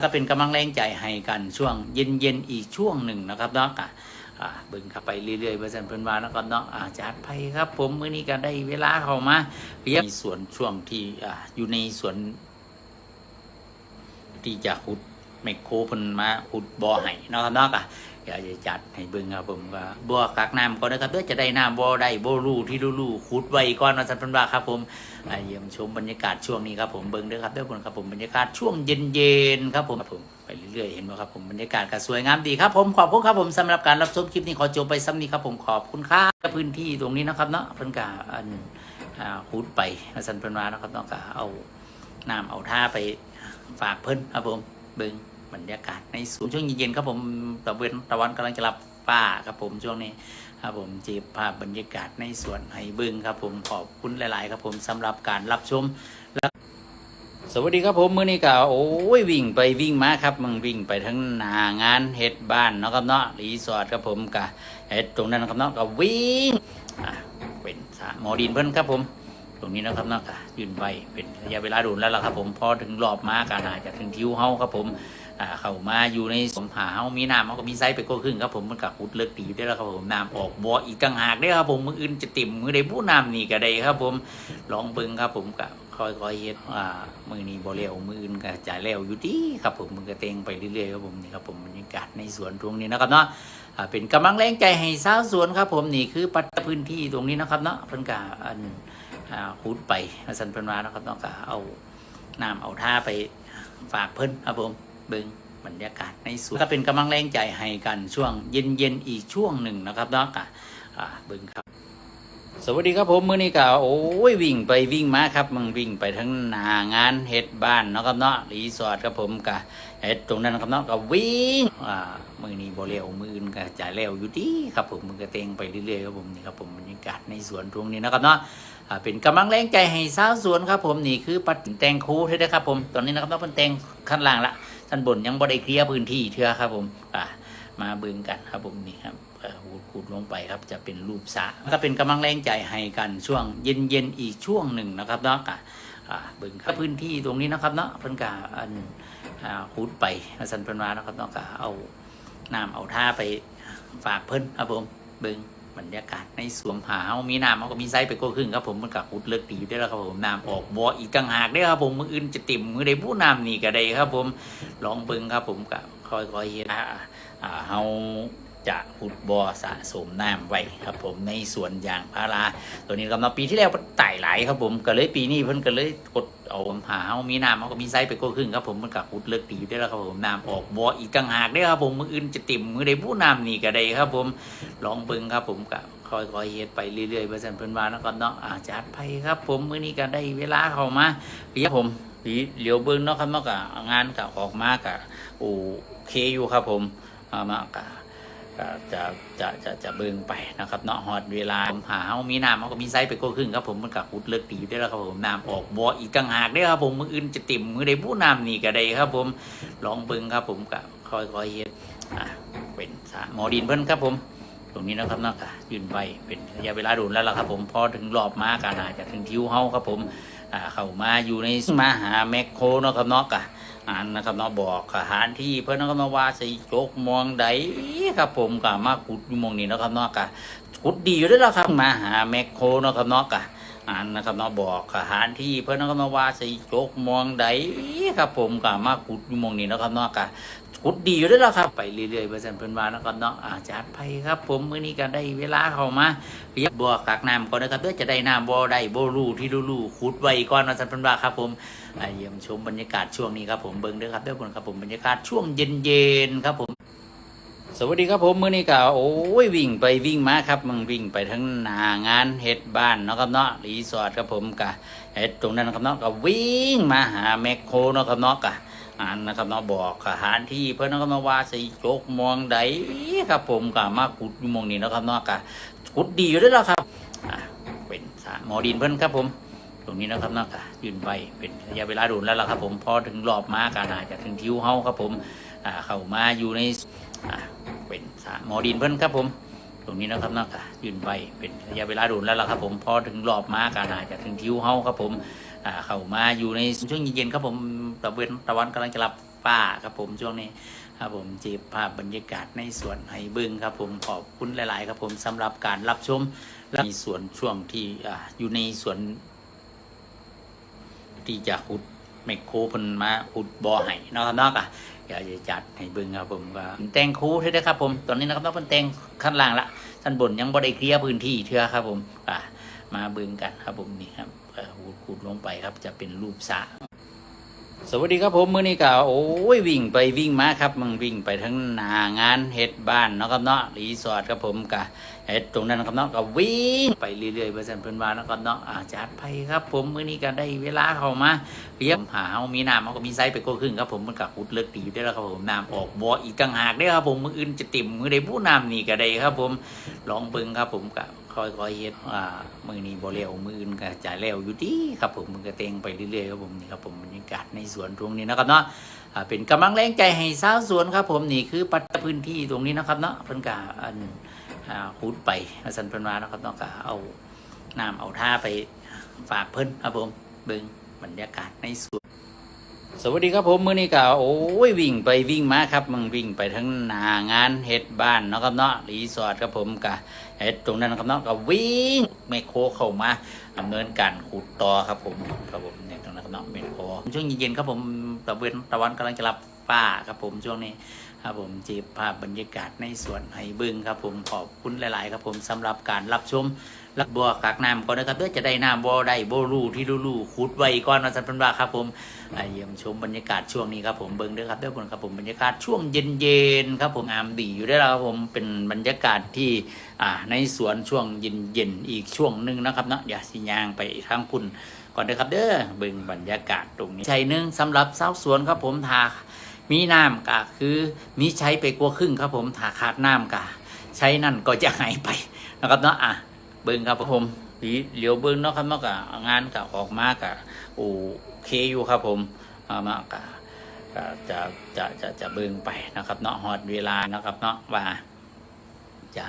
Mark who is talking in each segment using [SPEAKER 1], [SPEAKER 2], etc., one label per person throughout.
[SPEAKER 1] ก็เป็นกำลังแรงใจให้กันช่วงเย็นๆอีกช่วงหนึ่งนะครับเนาะอะอ่าเบิ่งเข้าไปเรื่อยๆเปร์เซ็นเพิ่นว่านะครับเนาะอาจัดไปครับ ผมมื้อนี้ก็ได้เวลาเข้ามาเรียกมีส่วนช่วงที่อ่าอยู่ในส่วน ที่จะขุดแมคโครเพิ่นมาขุดบ่อให้เนาะครับเนาะก็เดี๋ยวจะจัดให้เบิ่งครับผมว่าบ่อกักน้ำก่อนนะครับเพื่อจะได้น้ำบ่ได้บ่รูที่รู้ๆขุดไว้ก่อนว่าซั่นเพิ่นว่าครับผมอ่าเยี่ยมชมบรรยากาศช่วงนี้ครับผมเบิ่งด้อครับเด้อผมครับผมบรรยากาศช่วงเย็นๆครับผมครับผมไปเรื่อยๆเห็นบ่ครับผมบรรยากาศก็สวยงามดีครับผมขอบคุณครับผมสำหรับการรับชมคลิปนี้ขอจบไปซ้ำนี้ครับผมขอบคุณครับพื้นที่ตรงนี้นะครับเนาะเพิ่นก็อันขุดไปว่าซั่นเพิ่นว่านะครับเนาะก็เอาน้ำเอาท่าไปฝากเพิ่นครับผมเบิ่ง บรรยากาศในสวนช่วงเย็นๆครับผมตะเวนตะวันกำลังจะรับฟ้าครับผมช่วงนี้ครับผมจีบภาพบรรยากาศในสวนให้บิ่งครับผมขอบคุณหลาย ๆ ครับผมสำหรับการรับชมและสวัสดีครับผมมื้อนี้ก็โอ้ยวิ่งไปวิ่งมาครับมึงวิ่งไปทั้งหนางานเฮ็ดบ้านเนาะครับเนาะรีสอร์ทครับผมก็เฮ็ดตรงนั้นครับเนาะก็วิ่งเป็นสหมอดินเพิ่นครับผม ตรงนี้นะครับเนาะก็ยืนไปเป็นระยะเวลาโดนแล้วล่ะครับผมพอถึงรอบมาก็น่าจะถึงทิวเฮาครับผม อ่าเข้ามาอยู่ในสมผาเฮามีน้ำมันก็มีไซส์ไปก็ครึ่งครับผมมันก็ขุดเลิกตีได้แล้วครับผมน้ำออกบ่ออีกต่างหากได้ครับผมมืออื่นจะติ่มมือใดผู้น้ำนี่ก็ได้ครับ ผมลองเบิ่งครับผมก็ค่อยๆเฮ็ดอ่ามือนี้บ่เร็วมืออื่นก็จะเร็วอยู่ดีครับผมมันก็เต็งไปเรื่อยๆครับผมนี่ครับผมบรรยากาศในสวนตรงนี้นะครับเนาะอ่าเป็นกำลังแรงใจให้สาวสวนครับ ผมนี่คือปัตพื้นที่ตรงนี้นะครับเนาะเพิ่นก็อันอ่าขุดไปว่าสันเพิ่นว่านะครับเนาะก็เอาน้ำเอาท่าไปฝากเพิ่นครับผม เบิ่งบรรยากาศในสวนก็เป็นกำลังแรงใจให้กันช่วงเย็นๆอีกช่วงหนึ่งนะครับเนาะก็อ่าเบิ่งครับ สวัสดีครับผมมื้อนี้ก็โอ้ยวิ่งไปวิ่งมาครับมึงวิ่งไปทั้งหนางานเฮ็ดบ้านเนาะครับเนาะรีสอร์ทครับผมก็เฮ็ดตรงนั้นครับเนาะก็วิ่งอ่ามื้อนี้บ่เร็วมื้ออื่นก็จะเร็วอยู่ดีครับผมมันก็เต็งไปเรื่อยๆครับผมนี่ครับผมบรรยากาศในสวนตรงนี้นะครับเนาะอ่าเป็นกำลังแรงใจให้สาวสวนครับผมนี่คือปัดแตงคูเท่นะครับผมตอนนี้นะครับเนาะเพิ่นแต่งขั้นล่างละ ชั้นบนยังบ่ได้เคลียร์พื้นที่เทื่อครับ ผมอ่ามาเบิ่งกันครับผมนี่ครับขูดขูดลงไปครับจะเป็นรูปสะก็เป็นกำลังแรงใจให้กันช่วงเย็นๆอีกช่วงหนึ่งนะครับเนาะก็อ่าเบิ่งครับพื้นที่ตรงนี้นะครับเนาะเพิ่นก็อันขุดไปสันเพิ่นว่านะครับเนาะก็เอาน้ำเอาท่าไปฝากเพิ่นครับผมเบิ่ง บรรยากาศในสวนผาเขามีน้ำเขาก็มีไซส์ไปก็ครึ่งครับผมมันกับหุดเลิกตีได้แล้วครับผมน้ำออกบ่ออีกต่างหากได้ครับผมมืออื่นจะติ่มมือใดผู้น้ำนี่ก็ได้ครับ ผมลองเบิ่งครับ ผมกับค่อยๆเฮ็ดอ่าอ่าเฮา จะขุดบ่อสะสมน้ำไว้ครับผมในสวนยางพาราตัวนี้กำลังปีที่แล้วมันไต่หลายครับผมก็เลยปีนี้เพิ่นก็เลยกดเอาหาเฮามีน้ำมันก็มีไซส์ไปก็ครึ่งครับผมมันก็ขุดเลิกตีได้แล้วครับผมน้ำออกบ่ออีกต่างหากได้ครับผมมืออื่นจะติ่มมือใดผู้น้ำนี่ก็ได้ครับผมลองเบิ่งครับผมก็ค่อยๆเฮ็ดไปเรื่อยๆเปอร์เซ็นต์เพิ่นว่าแล้วก็เนาะอาจัดไปครับ ผมมื้อนี้ก็ได้เวลาเข้ามาเรียกผมเหลียวเบิ่งเนาะครับเนาะก็งานก็ออกมาก็โอเคอยู่ครับผมเอามาก็ ก็จะจะจะจะเบิ่งไปนะครับเนาะฮอดเวลาผมหาเฮามีน้ำมันก็มีไซส์ไปก็ครึ่งครับผมมันก็ขุดเลิกตีได้แล้วครับผมน้ำออกบ่ออีกต่างหากได้ครับผมมืออื่นจะติ่มมือใดผู้น้ำนี่ก็ได้ครับ ผมลองเบิ่งครับ ผมก็ค่อยๆเฮ็ดอ่าเป็นสระหมอดินเพิ่นครับผม ตรงนี้นะครับเนาะก็ยืนไปเป็นระยะเวลาโดนแล้วล่ะครับ ผมพอถึงรอบมาก็น่าจะถึงทิวเฮาครับผมอ่าเข้ามาอยู่ในมาหาแมคโครเนาะครับเนาะก็ อันนะครับเนาะบอกสถานที่เพื่อนนะครับเนาว่าสิโจกมองใดครับ ผมก็มาขุดอยู่มองนี้นะครับเนาะกะขุดดีอยู่ด้วยละครับมาหาแมคโครนะครับเนาะกะอันนะครับเนาะบอกสถานที่เพื่อนนะครับเนาว่าสิโจกมองใดครับ ผมก็มาขุดอยู่มองนี้นะครับเนาะกะ ขุดดีอยู่ด้วยและครับ ไปเรื่อยๆเปอร์เซ็นต์เพื่อนว่านะครับเนาะอาจัดไปครับ ผมมื้อนี้ก็ได้เวลาเข้ามาเรียบบ่อกักน้ำก่อนนะครับเพื่อจะได้น้ำบ่ได้บ่รู้ที่รู้ๆขุดไว้ก่อนว่าซั่นเพิ่นว่าครับ ผมเยี่ยมชมบรรยากาศช่วงนี้ครับผมเบิ้งเด้อครับเด้อคนครับผมบรรยากาศช่วงเย็นๆครับผมสวัสดีครับผมมื้อนี้ก็โอ้ยวิ่งไปวิ่งมาครับมึงวิ่งไปทั้งหน้างานเฮ็ดบ้านเนาะครับเนาะรีสอร์ทครับผมก็เฮ็ดตรงนั้นครับเนาะก็วิ่งมาหาแมคโครเนาะครับเนาะก็อ่านนะครับเนาะบอกสถานที่เพื่อนนะครับเนาว่าสิโจกมองใดครับผมก็มาขุดอยู่มองนี้นะครับเนาะก็ขุดดีอยู่ด้วยละครับเป็นสระหมอดินเพิ่อนครับผม ตรงนี้นะครับเนาะก็ยืนไปเป็นระยะเวลาโดนแล้วล่ะครับ ผมพอถึงรอบมาก็น่าจะถึงทิวเฮาครับผมเข้ามาอยู่ในเป็นสระหมอดินเพิ่อนครับผมตรงนี้นะครับเนาะก็ยืนไปเป็นระยะเวลาโดนแล้วล่ะครับ ผมพอถึงรอบมาก็น่าจะถึงทิวเฮาครับผม เข้ามาอยู่ในช่วงเย็นๆครับผมตะเวนตะวันกำลังจะรับป้าครับผมช่วงนี้ครับผมจีบภาพบรรยากาศในสวนไฮบึงครับผมขอบคุณหลาย ๆ ครับผมสำหรับการรับชมและมีสวนช่วงที่ออยู่ในสวนที่จะขุดแมคโครพิ่นมาขุดบ่อให้นาะครับเนาะก็เดี๋ยวจะจัดให้เบิ่งครับผมก็แตงคูเท่าได้ครับผมตอนนี้นะครับเนาะเพิ่นแตงขั้นล่างละชั้นบนยังบ่ได้เคลียร์พื้นที่เทื่อครับผมอ่ามาเบิ่งกันครับผมนี่ครับ ขุดขุดลงไปครับ จะเป็นรูปสระสวัสดีครับผมมื้อนี้ก็โอ้ยวิ่งไปวิ่งมาครับมึงวิ่งไปทั้งหนางานเฮ็ดบ้านเนาะครับเนาะรีสอร์ทครับผมกะ เฮ็ดตรงนั้นนะครับเนาะก็วิ่งไปเรื่อยๆเพื่อนเพื่อนว่านะครับเนาะอาจารย์ไพครับ ผมมื้อนี้ก็ได้เวลาเข้ามาเรียบหาเอามีน้ำเอาก็มีไซส์ไปก็ครึ่งครับผมมันก็ขุดเลิกตีอยู่ได้แล้วครับผมน้ำออกบ่ออีกต่างหากได้ครับผมมื้ออื่นจะเต็มมื้อใดผู้น้ำนี่ก็ได้ครับ ผมลองเบิ่งครับผมก็ค่อยๆเฮ็ดอ่ามือนี้บ่เร็วมืออื่นก็จะเร็วอยู่ดีครับผมมันก็เต็งไปเรื่อยๆครับผมนี่ครับผมบรรยากาศในสวนตรงนี้นะครับเนาะเป็นกำลังแรงใจให้สาวสวนครับ ผมนี่คือปัตพื้นที่ตรงนี้นะครับเนาะเพิ่นกะอัน อ่าขุดไปอาสันเพิ่นว่านะครับเนาะกะเอาน้ำเอาท่าไปฝากเพิ่นครับผมเบิ่งบรรยากาศในสวนสวัสดีครับผมมื้อนี้ก็โอ้ยวิ่งไปวิ่งมาครับมึงวิ่งไปทั้งหนางานเฮ็ดบ้านเนาะครับเนาะรีสอร์ทครับผมกะเฮ็ดตรงนั้นครับเนาะก็วิ่งแมคโครเข้ามาดำเนินการขุดต่อครับผมครับผมเนี่ยตรงนั้นครับเนาะแมคโครช่วงเย็นๆครับผมตะเวนตะวันกำลังจะรับฟ้าครับผมช่วงนี้ ครับผมจีบภาพบรรยากาศในสวนไฮบึงครับผมขอบคุณหลาย ๆ ครับผมสำหรับการรับชมรักบัวกากน้ำก่อนนะครับเพื่อจะได้น้ำบ่ได้บ่รูที่รูๆขุดไว้ก่อนมาสันพันว่าครับผมอ่าเยี่ยมชมบรรยากาศช่วงนี้ครับผมเบิ้งเด้วยครับเด้วยคนครับผมบรรยากาศช่วงเย็นๆครับผมอามดีอยู่ได้แล้วครับผมเป็นบรรยากาศที่อ่าในสวนช่วงเย็นๆอีกช่วงหนึ่งนะครับเนาะอย่าสิยางไปทางคุณก่อนเด้อครับเด้อเบิ้งบรรยากาศตรงนี้ใจหนึงสำหรับสาวสวนครับผมทา มีน้ำกะคือมีใช้ไปกลัวาครึ่งครับผมถ้าขาดน้ำกะใช้นั่นก็จะหายไปนะครับเนาะอะเบิ้งครับผมเหลียวเบิ้งเนาะครับเนาะก็งานกะออกมากะโอเคอยู่ครับผมเอามากะจะจะจะจะเบิ้งไปนะครับเนาะหอดเวลานะครับเนาะว่าจะ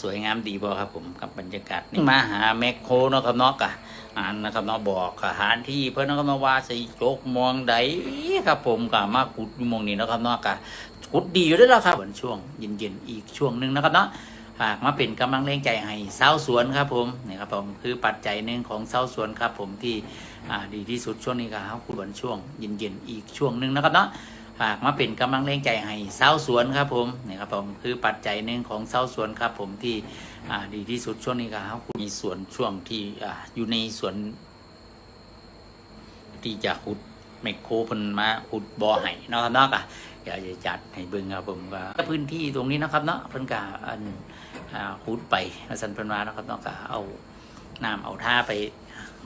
[SPEAKER 1] สวยงามดีบ่ครับผมกับบรรยากาศนี่มาหาแมคโครเนาะครับเนาะกะอ่านนะครับเนาะบอกสถานที่เพื่อนนะครับเนาว่าสิโจกมองใดครับผมก็มาขุดอยู่มองนี้นะครับเนาะก็ขุดดีอยู่ด้วยแล้วครับวันช่วงเย็นๆอีกช่วงหนึ่งนะครับเนาะฝากมาเป็นกำลังแรงใจให้ชาวสวนครับผมนี่ครับผมคือปัจจัยหนึ่งของชาวสวนครับผมที่ดีที่สุดช่วงนี้ครับขุดวันช่วงเย็นๆอีกช่วงหนึ่งนะครับเนาะ ฝากมาเป็นกำลังแรงใจให้ชาวสวนครับผมนี่ครับผมคือปัจจัยหนึ่งของชาวสวนครับผมที่ดีที่สุดช่วงนี้ครับมีสวนช่วงที่อยู่ในสวนที่จะขุดแมคโครพิ่นมาขุดบ่อให้นะครับนาะก็เดี๋ยวจะจัดให้เบิ่งครับผมก็พื้นที่ตรงนี้นะครับเนาะเพิ่นก็อันขุดไปสันพิ่นวานะครับนาะก็เอาน้ำเอาท่าไป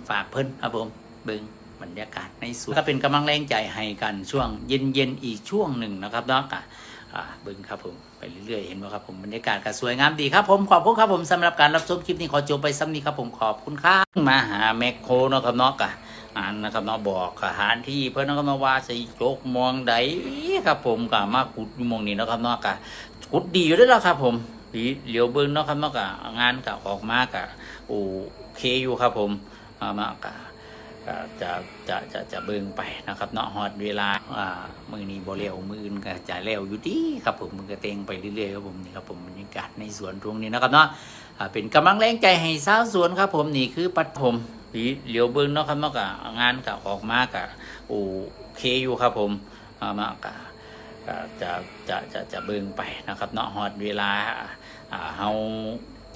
[SPEAKER 1] ฝากเพิ่นครับผมเบิ่ง บรรยากาศในสวนก็เป็นกำลังแรงใจให้กันช่วงเย็นๆอีกช่วงหนึ่งนะครับเนาะก็อ่าเบึงครับผมไปเรื่อยๆเห็นไหมครับผมบรรยากาศก็สวยงามดีครับผมขอบคุณครับผมสำหรับการรับชมคลิปนี้ขอจบไปซ้ำนี้ครับผมขอบคุณครับมาหาแมคโครนะครับเนาะกะอ่านนะครับเนาะบอกสถานที่เพื่อนนะครับมาว่าสิโจกมองใดครับผมก็มาขุดยู่หมองนี้นะครับเนาะกะขุดดีอยู่ด้วยแล้วครับผมเหลียวเบิ้งเนาะครับเนาะกะงานก็ออกมากะโอเคอยู่ครับผมมากะ จะจะจะจะเบิ่งไปนะครับเนาะฮอดเวลาอ่ามือนี้บ่เร็วมืออื่นก็จะเร็วอยู่ดีครับผมมันก็เต็งไปเรื่อยๆครับผมนี่ครับผมบรรยากาศในสวนตรงนี้นะครับเนาะอ่าเป็นกำลังแรงใจให้สาวสวนครับผมนี่คือปัดผมเหลียวเบิ่งเนาะครับเนาะก็งานก็ออกมาก็โอเคอยู่ครับผมเมาก็ก็จะจะจะจะเบิ่งไปนะครับเนาะฮอดเวลาอ่าเฮา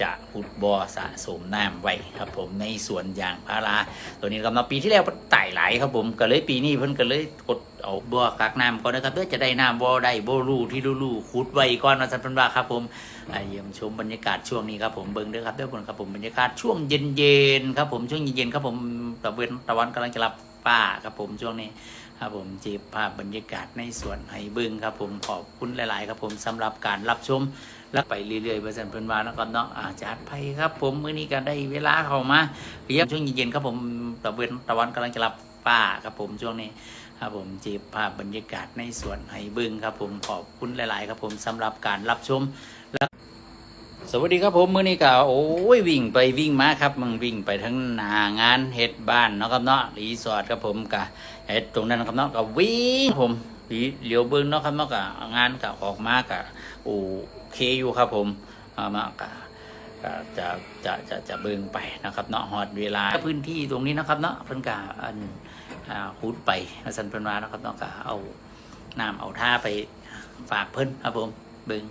[SPEAKER 1] จะขุดบ่อสะสมน้ำไว้ครับผมในสวนยางพาราตัวนี้ครับเนาะปีที่แล้วมันไต่หลายครับผมก็เลยปีนี้เพิ่นก็เลยกดเอาบัวกักน้ำก่อนนะครับเพื่อจะได้น้ำบ่ได้บ่รูที่รูๆขุดไว้ก่อนนะสันพิ่นว่าครับผมเยี่ยมชมบรรยากาศช่วงนี้ครับผมเบิ่งเด้อครับเด้อคนครับผมบรรยากาศช่วงเย็นๆครับผมช่วงเย็นๆครับผมตะเวนตะวันกำลังจะรับฟ้าครับผมช่วงนี้ครับผมจีบภาพบรรยากาศในสวนไฮบึงครับผมขอบคุณหลาย ๆ ครับผมสำหรับการรับชม แล้วไปเรื่อยๆเพื่อนเพื่อนว่าแล้วก็เนาะอาจารย์ไพครับ ผมมื้อนี้ก็ได้เวลาเข้ามาเรียบช่วงเย็นๆครับผมตะเวนตะวันกำลังจะรับฟ้าครับผมช่วงนี้ครับผมจีบภาพบรรยากาศในสวนไฮบึงครับผมขอบคุณหลาย ๆ ครับผมสำหรับการรับชมและสวัสดีครับผมมื้อนี้ก็โอ้ยวิ่งไปวิ่งมาครับมึงวิ่งไปทั้งหนางานเฮ็ดบ้านเนาะครับเนาะรีสอร์ทครับผมก็เฮ็ดตรงนั้นครับเนาะก็วิ่งผม เหลียวเบิ้งเนาะครับเนาะก็งานกะออกมากะโอเคอยู่ครับผมมากะจะจะจะจะเบิ้งไปนะครับเนาะหอดเวลาพื้นที่ตรงนี้นะครับเนาะเพิ่นกะอันอ่าขุดไปสันเพิ่นว่านะครับเนาะก็เอาน้ำเอาท่าไปฝากเพิ่นครับผมเบิ้ง